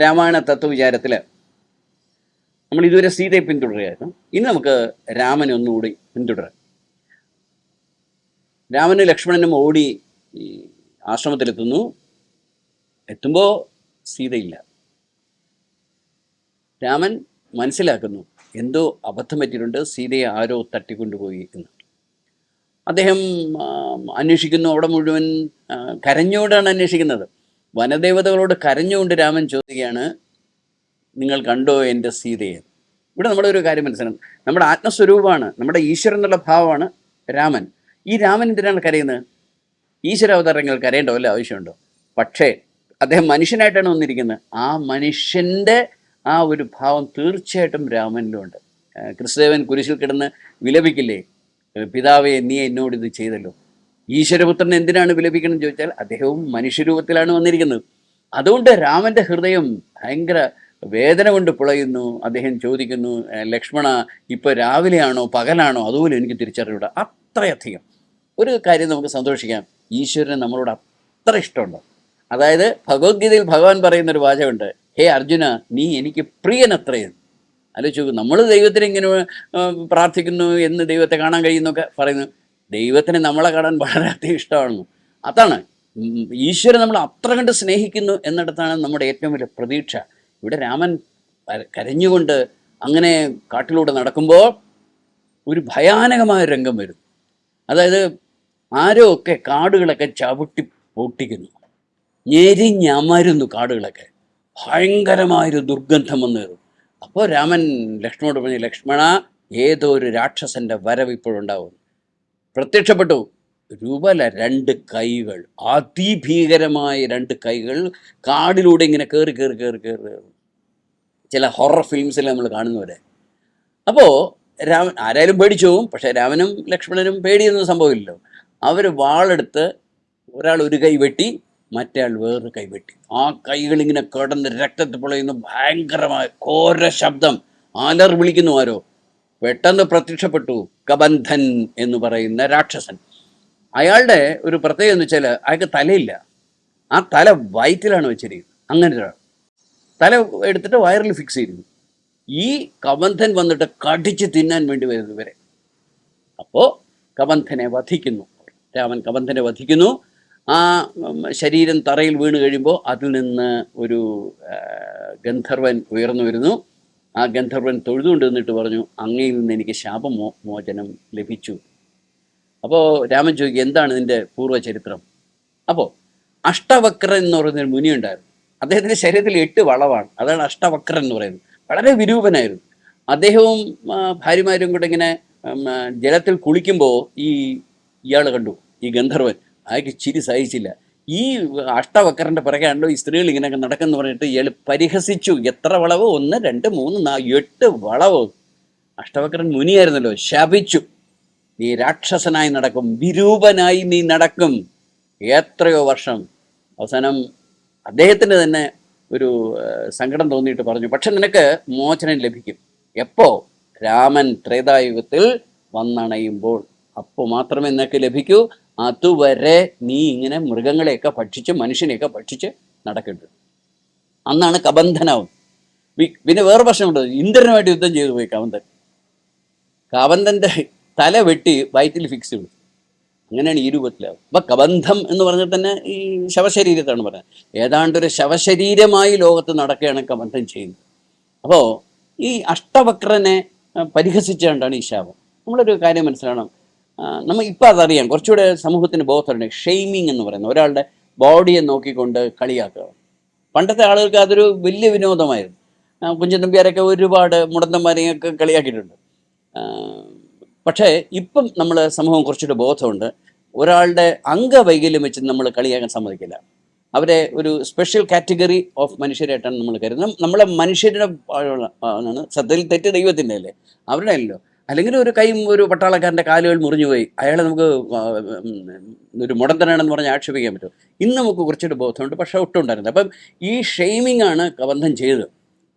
രാമായണ തത്വവിചാരത്തിൽ നമ്മൾ ഇതുവരെ സീതയെ പിന്തുടരുകയായിരുന്നു. ഇനി നമുക്ക് രാമനെ ഒന്നുകൂടി പിന്തുടരാം. രാമനും ലക്ഷ്മണനും ഓടി ഈ ആശ്രമത്തിലെത്തുന്നു. എത്തുമ്പോൾ സീതയില്ല. രാമൻ മനസ്സിലാക്കുന്നു എന്തോ അബദ്ധം പറ്റിയിട്ടുണ്ട് സീതയെ ആരോ തട്ടിക്കൊണ്ടുപോയി എന്ന്. അദ്ദേഹം അന്വേഷിക്കുന്നു അവിടെ മുഴുവൻ കരഞ്ഞോടാണ് അന്വേഷിക്കുന്നത്. വനദേവതകളോട് കരഞ്ഞുകൊണ്ട് രാമൻ ചോദിക്കുകയാണ് നിങ്ങൾ കണ്ടോ എന്റെ സീതയെ? ഇവിടെ നമ്മുടെ ഒരു കാര്യം മനസ്സിലാക്കണം. നമ്മുടെ ആത്മസ്വരൂപമാണ് നമ്മുടെ ഈശ്വരൻ എന്നുള്ള ഭാവമാണ് രാമൻ. ഈ രാമൻ എന്തിനാണ് കരയുന്നത്? ഈശ്വരാവതാരങ്ങൾ കരയേണ്ട വല്ല ആവശ്യമുണ്ടോ? പക്ഷേ അദ്ദേഹം മനുഷ്യനായിട്ടാണ് വന്നിരിക്കുന്നത്. ആ മനുഷ്യന്റെ ആ ഒരു ഭാവം തീർച്ചയായിട്ടും രാമനിലുണ്ട്. ആ, ക്രിസ്തുദേവൻ കുരിശിൽ കിടന്ന് വിലപിക്കില്ലേ? പിതാവേ നീ എന്നോട് ഇത് ചെയ്തല്ലോ. ഈശ്വരപുത്രൻ എന്തിനാണ് വിലപിക്കണം ചോദിച്ചാൽ അദ്ദേഹവും മനുഷ്യരൂപത്തിലാണ് വന്നിരിക്കുന്നത്. അതുകൊണ്ട് രാമന്റെ ഹൃദയം ഭയങ്കര വേദന കൊണ്ട് പുളയുന്നു. അദ്ദേഹം ചോദിക്കുന്നു ലക്ഷ്മണ ഇപ്പോൾ രാവിലെയാണോ പകലാണോ? അതുപോലെ എനിക്ക് തിരിച്ചറിയൂട അത്രയധികം. ഒരു കാര്യം നമുക്ക് സന്തോഷിക്കാം. ഈശ്വരന് നമ്മളോട് അത്ര ഇഷ്ടമുണ്ട്. അതായത് ഭഗവത്ഗീതയിൽ ഭഗവാൻ പറയുന്ന ഒരു വാചകമുണ്ട് ഹേ അർജുന നീ എനിക്ക് പ്രിയനത്രയെന്ന്. ആലോചിച്ചു നമ്മൾ ദൈവത്തിന് ഇങ്ങനെ പ്രാർത്ഥിക്കുന്നു എന്ന് ദൈവത്തെ കാണാൻ കഴിയുന്നൊക്കെ പറയുന്നു. ദൈവത്തിന് നമ്മളെ കാണാൻ വളരെയധികം ഇഷ്ടമാണെന്നു അതാണ്. ഈശ്വരൻ നമ്മൾ അത്ര കണ്ട് സ്നേഹിക്കുന്നു എന്നിടത്താണ് നമ്മുടെ ഏറ്റവും വലിയ പ്രതീക്ഷ. ഇവിടെ രാമൻ കരഞ്ഞുകൊണ്ട് അങ്ങനെ കാട്ടിലൂടെ നടക്കുമ്പോൾ ഒരു ഭയാനകമായ രംഗം വരും അതായത് ആരോ ഒക്കെ കാടുകളൊക്കെ ചവിട്ടി പൊട്ടിക്കുന്നു. ഞെരിഞ്ഞമരുന്നു കാടുകളൊക്കെ. ഭയങ്കരമായൊരു ദുർഗന്ധം വന്നു കയറും അപ്പോൾ രാമൻ ലക്ഷ്മണോട് പറഞ്ഞു ലക്ഷ്മണ ഏതോ ഒരു രാക്ഷസന്റെ വരവ് ഇപ്പോഴുണ്ടാവും പ്രത്യക്ഷപ്പെട്ടു. രൂപല രണ്ട് കൈകൾ. അതിഭീകരമായ രണ്ട് കൈകൾ കാടിലൂടെ ഇങ്ങനെ കയറി കയറി കയറി കയറി ചില ഹൊറർ ഫിലിംസിൽ നമ്മൾ കാണുന്നവരെ. അപ്പോൾ രാമൻ ആരായാലും പേടിച്ചു പോകും പക്ഷേ രാമനും ലക്ഷ്മണനും പേടിയൊന്നും സംഭവമില്ലല്ലോ അവർ വാളെടുത്ത് ഒരാൾ ഒരു കൈ വെട്ടി മറ്റേ വേറൊരു കൈ വെട്ടി. ആ കൈകളിങ്ങനെ കിടന്ന് രക്തത്തിൽ പൊളയുന്ന ഭയങ്കരമായ ഘോര ശബ്ദം. ആലർ വിളിക്കുന്നു ആരോ? പെട്ടെന്ന് പ്രത്യക്ഷപ്പെട്ടു. കബന്ധൻ എന്ന് പറയുന്ന രാക്ഷസൻ. അയാളുടെ ഒരു പ്രത്യേകത എന്ന് വെച്ചാൽ അയാൾക്ക് തലയില്ല. ആ തല വയറ്റിലാണ് വെച്ചിരിക്കുന്നത്. അങ്ങനെ ഒരാൾ. തല എടുത്തിട്ട് വയറിൽ ഫിക്സ് ചെയ്തിരുന്നു. ഈ കബന്ധൻ വന്നിട്ട് കടിച്ച് തിന്നാൻ വേണ്ടി വരുന്നു ഇവരെ. അപ്പോൾ കബന്ധനെ വധിക്കുന്നു. രാമൻ കബന്ധനെ വധിക്കുന്നു. ആ ശരീരം തറയിൽ വീണ് കഴിയുമ്പോൾ അതിൽ നിന്ന് ഒരു ഗന്ധർവൻ ഉയർന്നു വരുന്നു. ആ ഗന്ധർവൻ തൊഴുതുകൊണ്ട് നിന്നിട്ട് പറഞ്ഞു അങ്ങയിൽ നിന്ന് എനിക്ക് ശാപമോ മോചനം ലഭിച്ചു. അപ്പോൾ രാമൻ ചോദിക്കും എന്താണ് ഇതിന്റെ പൂർവചരിത്രം അപ്പോൾ അഷ്ടവക്രൻ എന്ന് പറയുന്നൊരു മുനി ഉണ്ടായിരുന്നു. അദ്ദേഹത്തിന്റെ ശരീരത്തിൽ എട്ട് വളവാണ്. അതാണ് അഷ്ടവക്രൻ എന്ന് പറയുന്നത്. വളരെ വിരൂപനായിരുന്നു. അദ്ദേഹവും ഭാര്യമാരും കൂടെ ഇങ്ങനെ ജലത്തിൽ കുളിക്കുമ്പോൾ ഈ ഇയാൾ കണ്ടു ഈ ഗന്ധർവൻ. അയാൾക്ക് ചിരി സഹിച്ചില്ല. ഈ അഷ്ടവക്രന്റെ പിറകെയാണല്ലോ ഈ സ്ത്രീകൾ ഇങ്ങനെയൊക്കെ നടക്കുന്നു പറഞ്ഞിട്ട് ഇയാൾ പരിഹസിച്ചു. എത്ര വളവ്? ഒന്ന് രണ്ട് മൂന്ന് നാ എട്ട് വളവ്? അഷ്ടവക്രൻ മുനിയായിരുന്നല്ലോ ശപിച്ചു. നീ രാക്ഷസനായി നടക്കും വിരൂപനായി നീ നടക്കും. എത്രയോ വർഷം. അവസാനം അദ്ദേഹത്തിന് തന്നെ ഒരു സങ്കടം തോന്നിയിട്ട് പറഞ്ഞു പക്ഷെ നിനക്ക് മോചനം ലഭിക്കും. എപ്പോ? രാമൻ ത്രേതായുഗത്തിൽ വന്നണയുമ്പോൾ. അപ്പോൾ മാത്രമേ നിനക്ക് ലഭിക്കൂ. അതുവരെ നീ ഇങ്ങനെ മൃഗങ്ങളെയൊക്കെ ഭക്ഷിച്ച് മനുഷ്യനെയൊക്കെ ഭക്ഷിച്ച് നടക്കേണ്ടത് അന്നാണ് കബന്ധനാവും. പിന്നെ വേറെ പ്രശ്നമുണ്ട്. ഇന്ദ്രനുമായിട്ട് യുദ്ധം ചെയ്തു പോയി കബന്ധൻ. കവന്തന്റെ തല വെട്ടി വയറ്റിൽ ഫിക്സ് ചെയ്തു. അങ്ങനെയാണ് ഈ രൂപത്തിലാവും. അപ്പം കബന്ധം എന്ന് പറഞ്ഞാൽ തന്നെ ഈ ശവശരീരത്താണ് പറയുന്നത്. ഏതാണ്ടൊരു ശവശരീരമായി ലോകത്ത് നടക്കുകയാണ് കബന്ധം ചെയ്യുന്നത്. അപ്പോൾ ഈ അഷ്ടവക്രനെ പരിഹസിച്ചുകൊണ്ടാണ് ഈ ശാപം നമ്മളൊരു കാര്യം മനസ്സിലാക്കണം. നമ്മൾ ഇപ്പം അതറിയാം. കുറച്ചുകൂടെ സമൂഹത്തിന് ബോധമുണ്ട്. ഷെയ്മിങ് എന്ന് പറയുന്നത് ഒരാളുടെ ബോഡിയെ നോക്കിക്കൊണ്ട് കളിയാക്കുക. പണ്ടത്തെ ആളുകൾക്ക് അതൊരു വലിയ വിനോദമായിരുന്നു. കുഞ്ചൻ നമ്പ്യാരൊക്കെ ഒരുപാട് മുടന്തന്മാരെയൊക്കെ കളിയാക്കിയിട്ടുണ്ട്. പക്ഷേ ഇപ്പം നമ്മൾ സമൂഹം കുറച്ചുകൂടെ ബോധമുണ്ട്. ഒരാളുടെ അംഗവൈകല്യം വെച്ച് നമ്മൾ കളിയാക്കാൻ സമ്മതിക്കില്ല. അവരെ ഒരു സ്പെഷ്യൽ കാറ്റഗറി ഓഫ് മനുഷ്യരായിട്ടാണ് നമ്മൾ കരുതുന്നത്. നമ്മളെ മനുഷ്യരുടെ സത്യത്തിൽ തെറ്റ് ദൈവത്തിന്റെ അല്ലേ? അവരുടെ അല്ലല്ലോ. അല്ലെങ്കിൽ ഒരു കൈയും ഒരു പട്ടാളക്കാരന്റെ കാലുകൾ മുറിഞ്ഞു പോയി. അയാളെ നമുക്ക് ഒരു മുടന്തനാണെന്ന് പറഞ്ഞ് ആക്ഷേപിക്കാൻ പറ്റും ഇന്ന് നമുക്ക് കുറച്ചൊരു ബോധമുണ്ട്. പക്ഷേ ഒട്ടും ഉണ്ടായിരുന്നില്ല. അപ്പം ഈ ഷെയ്മിങ് ആണ് കബന്ധം ചെയ്തത്.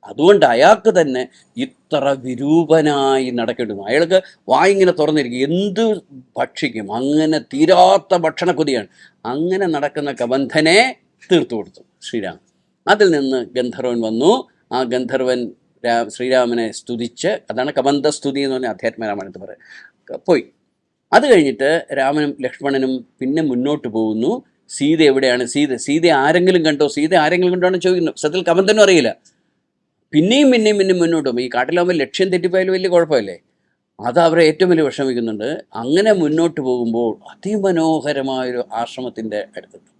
അതുകൊണ്ട് അയാൾക്ക് തന്നെ ഇത്ര വിരൂപനായി നടക്കേണ്ടി വന്നു. അയാൾക്ക് വായിങ്ങനെ തുറന്നിരിക്കും. എന്ത് ഭക്ഷിക്കും? അങ്ങനെ തീരാത്ത ഭക്ഷണക്കൊതിയാണ്. അങ്ങനെ നടക്കുന്ന കബന്ധനെ തീർത്തു കൊടുത്തു ശ്രീരാം അതിൽ നിന്ന് ഗന്ധർവൻ വന്നു. ആ ഗന്ധർവൻ ശ്രീരാമനെ സ്തുതിച്ച് അതാണ് കമന്തസ്തുതി എന്ന് പറഞ്ഞ അധ്യാത്മരാമായണത്തിൽ പറയുക പോയി. അത് കഴിഞ്ഞിട്ട് രാമനും ലക്ഷ്മണനും പിന്നെ മുന്നോട്ട് പോകുന്നു. സീത എവിടെയാണ്? സീത സീത ആരെങ്കിലും കണ്ടോ? സീത ആരെങ്കിലും കണ്ടോ ചോദിക്കുന്നു. സത്യത്തിൽ കമന്തനും അറിയില്ല. പിന്നെയും പിന്നെയും പിന്നെയും മുന്നോട്ട് പോകും ഈ കാട്ടിലാകുമ്പോൾ ലക്ഷ്യം തെറ്റിപ്പോയാലും വലിയ കുഴപ്പമില്ലേ? അത് അവരെ ഏറ്റവും വലിയ വിഷമിക്കുന്നുണ്ട് അങ്ങനെ മുന്നോട്ട് പോകുമ്പോൾ അതിമനോഹരമായൊരു ആശ്രമത്തിന്റെ അടുത്തെത്തും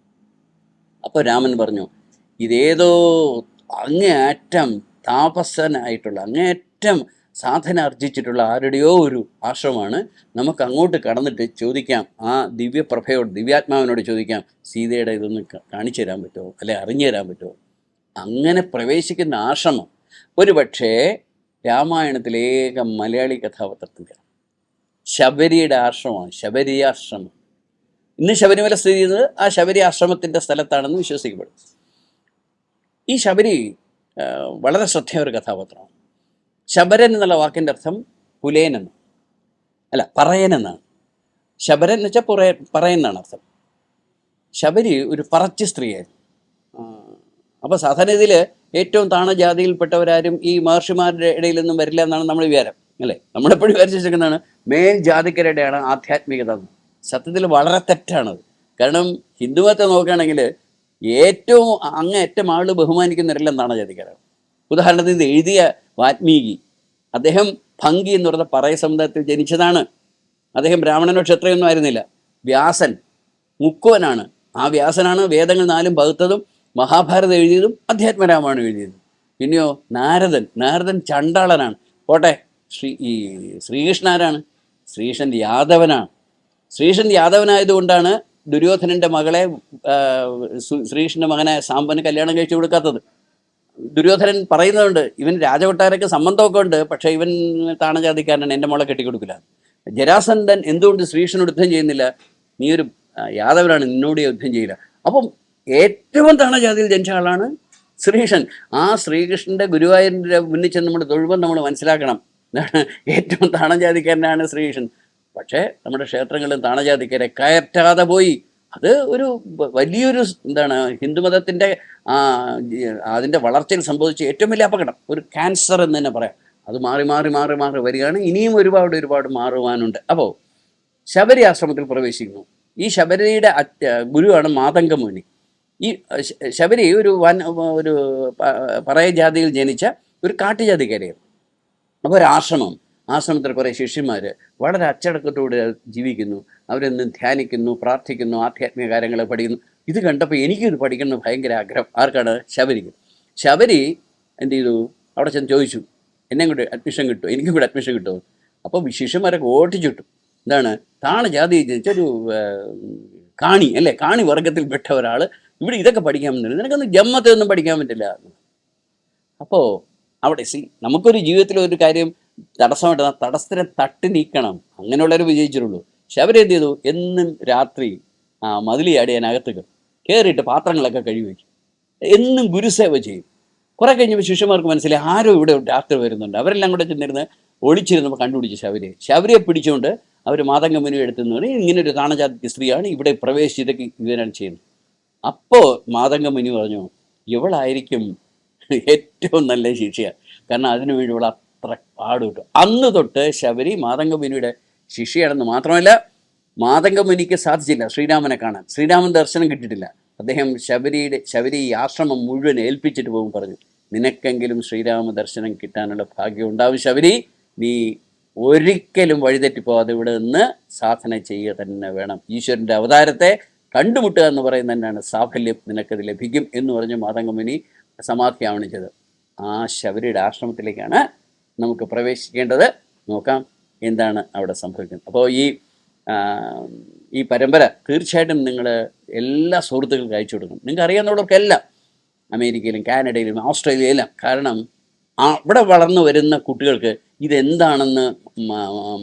അപ്പോൾ രാമൻ പറഞ്ഞു ഇതേതോ അങ്ങേയറ്റം താപസനായിട്ടുള്ള അങ്ങേറ്റം സാധന അർജിച്ചിട്ടുള്ള ആരുടെയോ ഒരു ആശ്രമമാണ്. നമുക്ക് അങ്ങോട്ട് കടന്നിട്ട് ചോദിക്കാം. ആ ദിവ്യപ്രഭയോട് ദിവ്യാത്മാവിനോട് ചോദിക്കാം സീതയുടെ ഇതൊന്ന് കാണിച്ചു തരാൻ പറ്റുമോ? അല്ലെ അറിഞ്ഞു തരാൻ പറ്റുമോ? അങ്ങനെ പ്രവേശിക്കുന്ന ആശ്രമം. ഒരുപക്ഷേ രാമായണത്തിലേക മലയാളി കഥാപാത്രത്തിന്റെ ശബരിയുടെ ആശ്രമമാണ് ശബരി ആശ്രമം ഇന്ന് ശബരിമല സ്ഥിതി ചെയ്യുന്നത് ആ ശബരി ആശ്രമത്തിന്റെ സ്ഥലത്താണെന്ന് വിശ്വസിക്കപ്പെടും. ഈ ശബരി വളരെ ശ്രദ്ധേയ ഒരു കഥാപാത്രമാണ് ശബരൻ എന്നുള്ള വാക്കിന്റെ അർത്ഥം പുലേൻ എന്ന് അല്ല പറയൻ എന്നാണ് ശബരൻ എന്ന് വെച്ചാൽ പുറയ പറയൻ എന്നാണ് അർത്ഥം. ശബരി ഒരു പറച്ച് സ്ത്രീയായിരുന്നു. അപ്പോൾ സാധാരണ ഇതിൽ ഏറ്റവും താണ ജാതിയിൽപ്പെട്ടവരാരും ഈ മഹർഷിമാരുടെ ഇടയിൽ നിന്നും വരില്ല എന്നാണ് നമ്മൾ വിചാരം അല്ലേ? നമ്മളെപ്പോഴും വിചാരിച്ചിരിക്കുന്നതാണ് മേൽ ജാതിക്കരുടെയാണ് ആധ്യാത്മികത സത്യത്തിൽ വളരെ തെറ്റാണത്. കാരണം ഹിന്ദുമതത്തെ നോക്കുകയാണെങ്കിൽ ഏറ്റവും അങ്ങേറ്റം ആൾ ബഹുമാനിക്കുന്നവരില്ലെന്നാണ് ചതിക്കാരൻ ഉദാഹരണത്തിന് ഇത് എഴുതിയ വാത്മീകി. അദ്ദേഹം ഭംഗി എന്ന് പറഞ്ഞ പറയ സമുദായത്തിൽ ജനിച്ചതാണ്. അദ്ദേഹം ബ്രാഹ്മണനോ ക്ഷത്രിയൊന്നും ആയിരുന്നില്ല. വ്യാസൻ മുക്കുവനാണ്. ആ വ്യാസനാണ് വേദങ്ങൾ നാലും പകുത്തതും മഹാഭാരതം എഴുതിയതും അധ്യാത്മരാമായണം എഴുതിയതും. പിന്നെയോ നാരദൻ. നാരദൻ ചണ്ടാളനാണ്. പോട്ടെ ശ്രീ ഈ ശ്രീകൃഷ്ണൻ ആരാണ്? ശ്രീകൃഷ്ണൻ യാദവനാണ്. ശ്രീകൃഷ്ണൻ യാദവനായതുകൊണ്ടാണ് ദുര്യോധനന്റെ മകളെ ശ്രീകൃഷ്ണന്റെ മകനെ സാമ്പന് കല്യാണം കഴിച്ചു കൊടുക്കാത്തത്. ദുര്യോധനൻ പറയുന്നുണ്ട് ഇവൻ രാജകൊട്ടാരൊക്കെ സംബന്ധമൊക്കെ ഉണ്ട് പക്ഷേ ഇവൻ താണജാതിക്കാരനാണ് എന്റെ മോളെ കെട്ടിക്കൊടുക്കില്ല. ജരാസന്ധൻ എന്തുകൊണ്ട് ശ്രീകൃഷ്ണനോട് യുദ്ധം ചെയ്യുന്നില്ല? നീ ഒരു യാദവനാണ് നിന്നോട് യുദ്ധം ചെയ്യില്ല. അപ്പം ഏറ്റവും താണജാതിയിൽ ജനിച്ച ആളാണ് ശ്രീകൃഷ്ണൻ. ആ ശ്രീകൃഷ്ണന്റെ ഗുരുവായൂരിന്റെ മുന്നിൽ ചെന്ന് നമ്മൾ തൊഴുമ്പോൾ നമ്മൾ മനസ്സിലാക്കണം. ഏറ്റവും താണജാതിക്കാരനാണ് ശ്രീകൃഷ്ണൻ. പക്ഷേ നമ്മുടെ ക്ഷേത്രങ്ങളിൽ താണജാതിക്കാരെ കയറ്റാതെ പോയി. അത് ഒരു വലിയൊരു എന്താണ് ഹിന്ദുമതത്തിന്റെ അതിന്റെ വളർച്ചയിൽ സംഭവിച്ച ഏറ്റവും വലിയ അപകടം. ഒരു ക്യാൻസർ എന്ന് തന്നെ പറയാം. അത് മാറി മാറി മാറി മാറി വരികയാണ്. ഇനിയും ഒരുപാട് ഒരുപാട് മാറുവാനുണ്ട്. അപ്പോൾ ശബരി ആശ്രമത്തിൽ പ്രവേശിക്കുന്നു. ഈ ശബരിയുടെ ഗുരുവാണ് മാതംഗമുനി. ഈ ശബരി ഒരു വൻ ഒരു പറയ ജാതിയിൽ ജനിച്ച ഒരു കാട്ടുജാതിക്കാരിയാണ്. അപ്പോൾ ഒരു ആശ്രമം. ആശ്രമത്തിൽ കുറേ ശിഷ്യന്മാർ വളരെ അച്ചടക്കത്തോടെ ജീവിക്കുന്നു. അവരെന്നും ധ്യാനിക്കുന്നു പ്രാർത്ഥിക്കുന്നു ആധ്യാത്മിക കാര്യങ്ങൾ പഠിക്കുന്നു. ഇത് കണ്ടപ്പോൾ എനിക്കിത് പഠിക്കണം ഭയങ്കര ആഗ്രഹം. ആർക്കാണ്? ശബരിക്ക്. ശബരി എന്ത് ചെയ്തു? അവിടെ ചെന്ന് ചോദിച്ചു. എന്നെ കൂടെ അഡ്മിഷൻ കിട്ടും എനിക്കും കൂടെ അഡ്മിഷൻ കിട്ടുമോ? അപ്പോൾ ശിഷ്യന്മാരൊക്കെ ഓട്ടിച്ചിട്ടു എന്താണ്? താണ ജാതി ഒരു കാണി അല്ലേ? കാണി വർഗത്തിൽപ്പെട്ട ഒരാൾ ഇവിടെ ഇതൊക്കെ പഠിക്കാൻ പറ്റില്ല നിനക്കൊന്നും ജമ്മത്തൊന്നും പഠിക്കാൻ പറ്റില്ല. അപ്പോൾ അവിടെ സി നമുക്കൊരു ജീവിതത്തിലൊരു കാര്യം തടസ്സമായിട്ട് തടസ്സത്തിനെ തട്ടി നീക്കണം. അങ്ങനെയുള്ളവർ വിജയിച്ചിട്ടുള്ളൂ. പക്ഷെ അവരെന്ത് ചെയ്തു എന്നും രാത്രി ആ മതിലി അടിയാനകത്ത് കയറും കയറിയിട്ട് പാത്രങ്ങളൊക്കെ കഴുകി വയ്ക്കും എന്നും ഗുരുസേവ ചെയ്യും. കുറെ കഴിഞ്ഞപ്പോൾ ശിഷ്യന്മാർക്ക് മനസ്സിലായി ആരും ഇവിടെ രാത്രി വരുന്നുണ്ട്. അവരെല്ലാം കൂടെ ചെന്നിരുന്ന് ഒളിച്ചിരുന്നപ്പോൾ കണ്ടുപിടിച്ച് ശബരിയെ. ശബരിയെ പിടിച്ചുകൊണ്ട് അവർ മാതംഗമനു എടുത്തുനിന്ന് ഇങ്ങനെ ഒരു താണജാതി സ്ത്രീയാണ് ഇവിടെ പ്രവേശിച്ചതൊക്കെ ഇവരാണ് ചെയ്യുന്നത്. അപ്പോൾ മാതംഗമുനി പറഞ്ഞു ഇവളായിരിക്കും ഏറ്റവും നല്ല ശിക്ഷ കാരണം അതിനു വേണ്ടി ഇവൾ അത്ര കിട്ടും അന്ന് തൊട്ട് ശബരി മാതംഗമുനിയുടെ ശിഷ്യയാണെന്ന് മാത്രമല്ല മാതംഗമുനിക്ക് സാധിച്ചില്ല ശ്രീരാമനെ കാണാൻ. ശ്രീരാമൻ ദർശനം കിട്ടിയിട്ടില്ല. അദ്ദേഹം ശബരിയുടെ ശബരി ഈ ആശ്രമം മുഴുവൻ ഏൽപ്പിച്ചിട്ട് പോകും പറഞ്ഞു. നിനക്കെങ്കിലും ശ്രീരാമ ദർശനം കിട്ടാനുള്ള ഭാഗ്യം ഉണ്ടാവും ശബരി. നീ ഒരിക്കലും വഴിതെറ്റിപ്പോവാതെ ഇവിടെ നിന്ന് സാധന ചെയ്യുക തന്നെ വേണം. ഈശ്വരന്റെ അവതാരത്തെ കണ്ടുമുട്ടുക എന്ന് പറയുന്നത് തന്നെയാണ് സാഫല്യം നിനക്കത് ലഭിക്കും എന്ന് പറഞ്ഞ് മാതംഗമുനി സമാധിയാവണം ആ ശബരിയുടെ ആശ്രമത്തിലേക്കാണ് നമുക്ക് പ്രവേശിക്കേണ്ടത് നോക്കാം. എന്താണ് അവിടെ സംഭവിക്കുന്നത്? അപ്പോൾ ഈ ഈ പരമ്പര തീർച്ചയായിട്ടും നിങ്ങൾ എല്ലാ സുഹൃത്തുക്കൾക്കും അയച്ചു കൊടുക്കണം. നിങ്ങൾക്ക് അറിയാവുന്നവർക്കെല്ലാം അമേരിക്കയിലും കാനഡയിലും ഓസ്ട്രേലിയയിലും. കാരണം അവിടെ വളർന്നു വരുന്ന കുട്ടികൾക്ക് ഇതെന്താണെന്ന്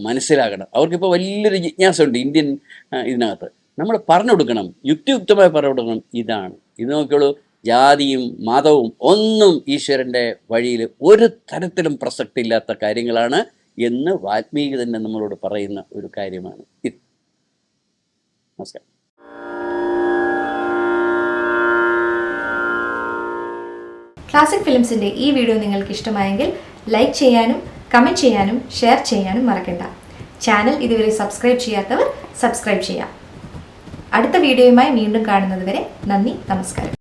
മനസ്സിലാക്കണം അവർക്കിപ്പോൾ വലിയൊരു ജിജ്ഞാസമുണ്ട് ഇന്ത്യൻ ഇതിനകത്ത്. നമ്മൾ പറഞ്ഞു കൊടുക്കണം. യുക്തിയുക്തമായി പറഞ്ഞു കൊടുക്കണം. ഇതാണ്. ഇത് നോക്കിയോളൂ ജാതിയും മതവും ഒന്നും ഈശ്വരന്റെ വഴിയിൽ ഒരു തരത്തിലും പ്രസക്തിയില്ലാത്ത കാര്യങ്ങളാണ് എന്ന് വാൽമീകി തന്നെ നമ്മളോട് പറയുന്ന ഒരു കാര്യമാണ് ഇത്. നമസ്കാരം. ക്ലാസിക് ഫിലിംസിന്റെ ഈ വീഡിയോ നിങ്ങൾക്ക് ഇഷ്ടമായെങ്കിൽ ലൈക്ക് ചെയ്യാനും കമന്റ് ചെയ്യാനും ഷെയർ ചെയ്യാനും മറക്കണ്ട. ചാനൽ ഇതുവരെ സബ്സ്ക്രൈബ് ചെയ്യാത്തവർ സബ്സ്ക്രൈബ് ചെയ്യാം. അടുത്ത വീഡിയോയുമായി വീണ്ടും കാണുന്നതുവരെ നന്ദി നമസ്കാരം.